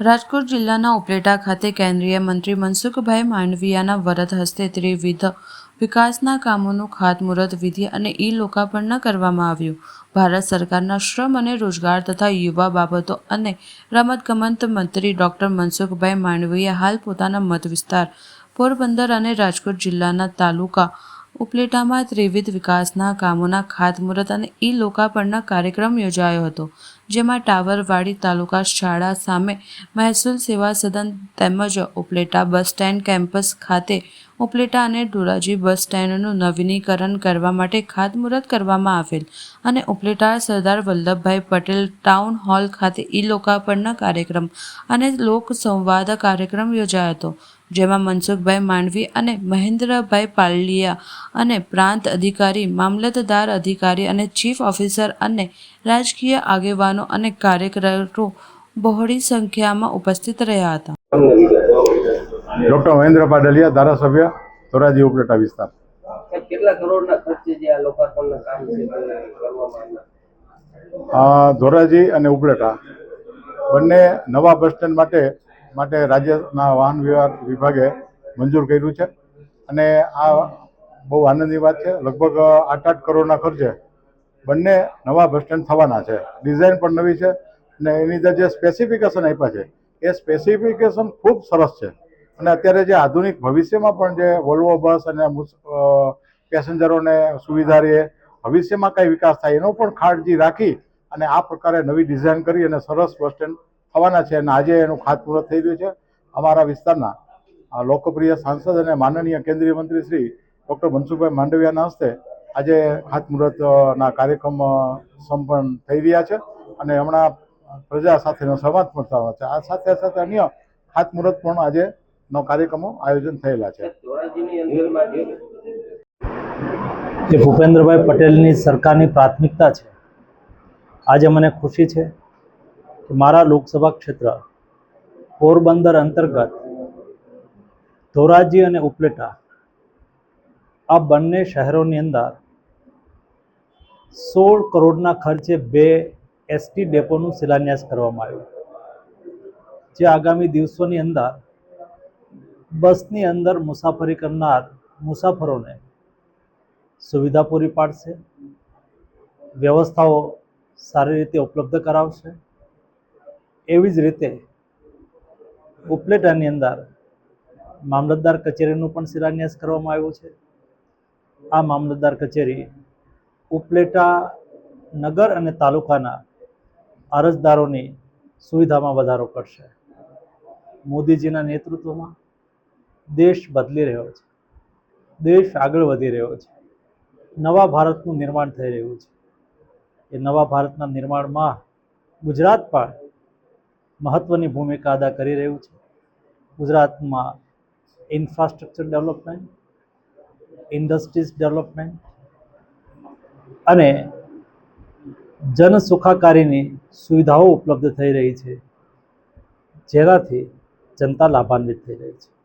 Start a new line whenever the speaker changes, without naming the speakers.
રાજકોટ જિલ્લાના ઉપલેટા ખાતે કેન્દ્રીય મંત્રી મનસુખભાઈ માંડવિયાના વરદ હસ્તે ત્રિવિધ વિકાસના કામોનું ખાતમુહૂર્ત વિધિ અને ઈ લોકાર્પણ કરવામાં આવ્યું. ભારત સરકારના શ્રમ અને રોજગાર તથા યુવા બાબતો અને રમતગમત મંત્રી ડોક્ટર મનસુખભાઈ માંડવીએ હાલ પોતાના મત વિસ્તાર, પોરબંદર અને રાજકોટ જિલ્લાના તાલુકા ઉપલેટામાં ત્રિવિધ વિકાસના કામોના ખાતમુહૂર્ત અને ઈ લોકાર્પણના કાર્યક્રમ યોજાયો હતો. જેમાં ટાવરવાડી તાલુકા શાળા સામે મહેસૂલ સેવા સદન તેમજ ઉપલેટા બસ સ્ટેન્ડ કેમ્પસ ખાતે ઉપલેટા અને ધોરાજી બસ સ્ટેન્ડનું નવીનીકરણ કરવા માટે ખાતમુહૂર્ત કરવામાં આવેલ અને ઉપલેટા સરદાર વલ્લભભાઈ પટેલ ટાઉન હોલ ખાતે ઈ લોકાર્પણના કાર્યક્રમ અને લોક સંવાદ કાર્યક્રમ યોજાયો હતો, જેમાં મનસુખભાઈ માંડવી અને મહેન્દ્રભાઈ પાલિયા અને પ્રાંત અધિકારી, મામલતદાર અધિકારી અને ચીફ ઓફિસર અને રાજકીય આગેવાનો અને કાર્યકરો બહોળી સંખ્યામાં ઉપસ્થિત રહ્યા હતા.
ડોક્ટર મહેન્દ્ર પાડલિયા ધારાસભ્ય ધોરાજી ઉપલેટા વિસ્તાર.
કેટલા કરોડના ખર્ચે જે આ લોકાર્પણના કામ છે તે કરવામાં આવ્યા?
અ, ધોરાજી અને ઉપલેટા બંને નવા બસ સ્ટેન્ડ માટે માટે રાજ્યના વાહન વ્યવહાર વિભાગે મંજૂર કર્યું છે. અને આ બહુ આનંદની વાત છે. લગભગ આઠ આઠ કરોડના ખર્ચે બંને નવા બસ સ્ટેન્ડ થવાના છે. ડિઝાઇન પણ નવી છે અને એની અંદર જે સ્પેસિફિકેશન આપ્યા છે, એ સ્પેસિફિકેશન ખૂબ સરસ છે. અને અત્યારે જે આધુનિક ભવિષ્યમાં પણ જે વોલ્વો બસ અને પેસેન્જરોને સુવિધા રહે, ભવિષ્યમાં કઈ વિકાસ થાય એનો પણ કાળજી રાખી અને આ પ્રકારે નવી ડિઝાઇન કરી અને સરસ બસ સ્ટેન્ડ થવાના છે અને આજે એનું ખાતમુહૂર્ત થઈ રહ્યું છે. અમારા વિસ્તારના લોકપ્રિય સાંસદ અને માનનીય કેન્દ્રીય મંત્રી શ્રી ડૉક્ટર મનસુખભાઈ માંડવિયાના હસ્તે આજે ખાતમુહૂર્તના કાર્યક્રમ સંપન્ન થઈ રહ્યા છે અને હમણાં પ્રજા સાથેનો સંવાદ પણ થવાનો છે. આ સાથે સાથે અન્ય ખાતમુહૂર્ત પણ આજે નો કાર્યક્રમો આયોજન થયેલા છે.
જે ભૂપેન્દ્રભાઈ પટેલની સરકારની પ્રાથમિકતા છે આજે મને ખુશી છે કે મારા લોકસભા ક્ષેત્ર પોરબંદર અંતર્ગત ધોરાજી અને ઉપલેટા આ બંને શહેરોની અંદર સોળ કરોડના ખર્ચે બે એસટી ડેપોનું શિલાન્યાસ કરવામાં આવ્યું. જે આગામી દિવસોની અંદર બસની અંદર મુસાફરી કરનાર મુસાફરોને સુવિધા પૂરી પાડશે, વ્યવસ્થાઓ સારી રીતે ઉપલબ્ધ કરાવશે. એવી જ રીતે ઉપલેટાની અંદર મામલતદાર કચેરીનું પણ શિલાન્યાસ કરવામાં આવ્યું છે. આ મામલતદાર કચેરી ઉપલેટા નગર અને તાલુકાના અરજદારોની સુવિધામાં વધારો કરશે. મોદીજીના નેતૃત્વમાં દેશ બદલી રહ્યો છે. દેશ આગળ વધી રહ્યો છે. નવા ભારતનું નિર્માણ થઈ રહ્યું છે. એ નવા ભારતના નિર્માણમાં ગુજરાત પણ મહત્ત્વની ભૂમિકા અદા કરી રહ્યું છે. ગુજરાતમાં ઇન્ફ્રાસ્ટ્રક્ચર ડેવલપમેન્ટ ઇન્ડસ્ટ્રીઝ ડેવલપમેન્ટ અને જન સુખાકારીની સુવિધાઓ ઉપલબ્ધ થઈ રહી છે, જેનાથી જનતા લાભાન્વિત થઈ રહી છે.